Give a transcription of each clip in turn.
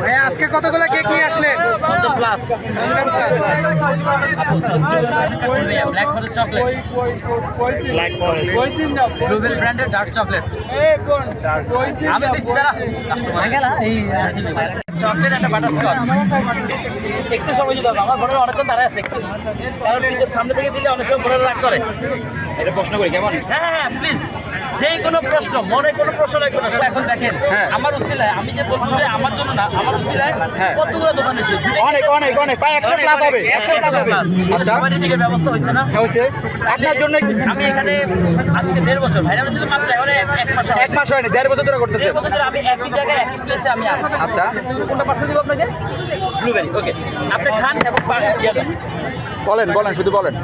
Yeah. আজকে কতগুলো cake নিয়ে আসলে? পঞ্চাশ plus black forest chocolate black forest blueberry ব্র্যান্ডের ডার্ক চকলেট আমি দিচ্ছি তারা কাস্টমার চকলেট একটা বাটার একটু সময় দিতে হবে আমার ঘরের অনেকক্ষণ দাঁড়ায় আছে একটু। কারণ নিচের সামনে থেকে দিলে অনেক সময় ঘরের রাগ করে। এটা প্রশ্ন করি কেমন? হ্যাঁ হ্যাঁ হ্যাঁ প্লিজ যে কোনো প্রশ্ন মনে কোনো প্রশ্ন রাখবে না সে এখন দেখেন। হ্যাঁ। আমার উচিলায় আমি যে বলব যে আমার জন্য না আমার উচিলায় হ্যাঁ। কতগুলো দোকান এসে অনেক অনেক অনেক। প্রায় একশো প্লাস হবে একশো প্লাস হবে। আচ্ছা। সবারই টিকিট ব্যবস্থা হয়েছে না? হ্যাঁ, আপনার জন্য আমি এখানে আজকে দেড় বছর ভাইরাল ছিল মাত্র এখন এক মাস এক মাস হয়নি দেড় বছর ধরে করতেছে। দেড় বছর ধরে আমি একই জায়গায় একই প্লেসে আমি আছি। আচ্ছা। কোনটা পার্সেল দিব আপনাকে? ব্লুবেরি ওকে আপনি খান এবং পা- দেন। বলেন বলেন শুধু বলেন।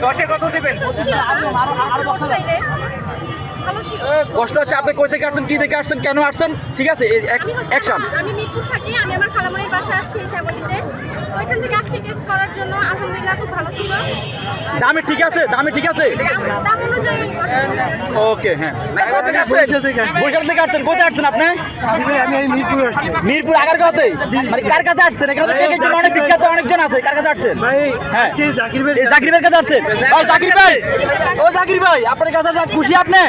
দশে কত দেবেন? আরও আরও দশটা প্রশ্ন হচ্ছে আপনি কই থেকে আসছেন কি থেকে আসছেন কেন আসছেন? ঠিক আছে অ্যাকশন। আমি মিরপুর থাকি আমি আমার খালামণির বাসায় আসছি শ্যামলিতে। ওইখান থেকে আসছি টেস্ট করার জন্য আলহামদুলিল্লাহ খুব ভালো ছিল। দামে ঠিক আছে দামে ঠিক আছে। দাম- অনুযায়ী ওকে হ্যাঁ। বরিশাল থেকে আসছেন কোথায় আসছেন আপনি? আমি এই মিরপুর আসছি। মিরপুর আগারগাঁওতে? মানে কার কাছে আসছেন? এখানে তো কেকের অনেক বিখ্যাত অনেকজন আছে কার কাছে আসছেন? ভাই হ্যাঁ। জাকির ভাই এই জাকির ভাইয়ের কাছে আসছেন। ভাই জাকির ভাই! ও জাকির ভাই আপনার কাছে খুশি আপনি?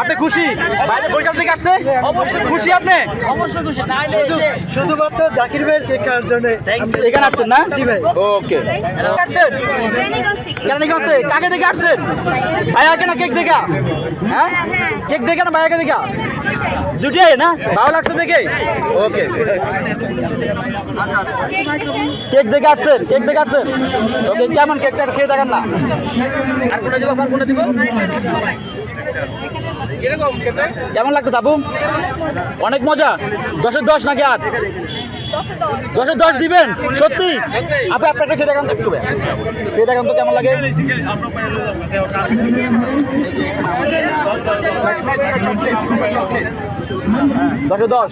আপনি খুশি? বাইরে বরিশাল থেকে আসছে? অবশ্যই খুশি আপনি? অবশ্যই খুশি। নাইলে এই যে শুধুমাত্র জাকির ভাইয়ের কেক খাওয়ার জন্য এখানে আসছেন না? জি ভাই। ওকে। আসছেন? কেরানীগঞ্জ থেকে। কাকে দেখে আসছেন? ভাইয়াকে না কেক দেখা? হ্যাঁ? কেক দেখে না ভাইয়াকে দেখা? দুটিয়াই না? ভালো লাগছে দেখে? ওকে। কেক দেখে আসছেন? কেক দেখে আসছেন? ওকে কেমন কেকটা? খেয়ে দেখান না। আর কোনটা দিব? আর কোনটা দিব? কেমন লাগতো আপু? অনেক মজা। দশের দশ নাকি আট? দশে দশ দশের দশ দিবেন? সত্যি? আপনি আপনারটা খেয়ে দেখান তো একটু খেয়ে দেখান তো কেমন লাগে? দশে দশ।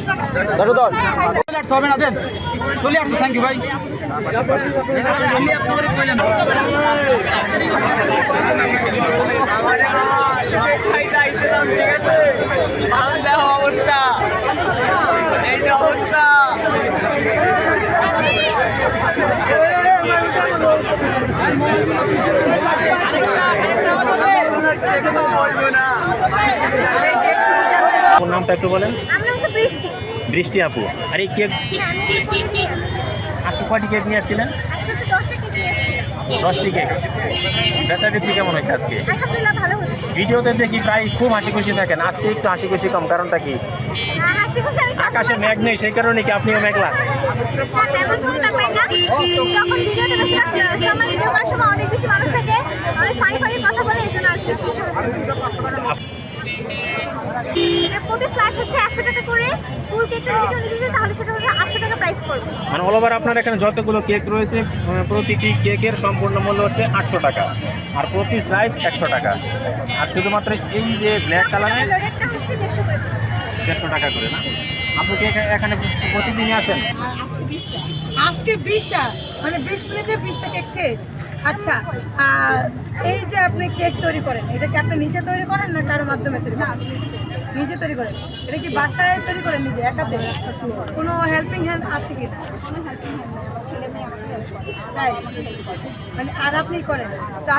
দশে দশ। চলে আসতে হবে না দেন। চলে আসছে থ্যাংক ইউ ভাই। আমি আপনাকে কইলাম অবস্থা এই যে অবস্থা আপনার নামটা একটু বলেন। বৃষ্টি। বৃষ্টি আপু। আর এই কেক হ্যাঁ আজকে কটি কেক নিয়ে আসছিলেন? আজকে হচ্ছে দশটা কেক নিয়ে আসছি। দশটি কেক বেচাটি কেমন হয়েছে আজকে? আলহামদুলিল্লাহ ভালো হচ্ছে। ভিডিওতে দেখি প্রায় খুব হাসি খুশি থাকেন। আজকে একটু হাসি খুশি কম কারণটা কি? হাসি খুশি আমি আকাশে মেঘ নেই সেই কারণে কি আপনিও মেঘলা? না তেমন কোনো ব্যাপার না। যখন ভিডিওতে বেশিরভাগ সময় ভিডিও করার সময় অনেক বেশি মানুষ থাকে অনেক ফানি ফানি কথা বলে এই জন্য আর কি প্রতি স্লাইস হচ্ছে একশো টাকা করে। ফুল কেকটা যদি কেউ নিতে চায় তাহলে সেটা হচ্ছে আটশো টাকা প্রাইস পড়বে। মানে অল ওভার আপনার এখানে যতগুলো কেক রয়েছে প্রতিটি কেকের সম্পূর্ণ মূল্য হচ্ছে আটশো টাকা। আর প্রতি স্লাইস একশো টাকা। আর শুধুমাত্র এই যে ব্ল্যাক কালারের রেটটা হচ্ছে দেড়শো করে। দেড়শো টাকা করে না? আপনি কি এখা- এখানে প্রতিদিনই আসেন? আজকে বিশটা। মানে বিশ মিনিটে বিশটা কেক শেষ। আচ্ছা এই যে আপনি কেক তৈরি করেন এটা কি আপনি নিজে তৈরি করেন না কারোর মাধ্যমে তৈরি করেন? নিজে তৈরি করেন। এটা কি বাসায় তৈরি করেন নিজে একাতে? কোনো হেল্পিং হ্যান্ড আছে কি? না তাই? মানে আর আপনি করেন। তো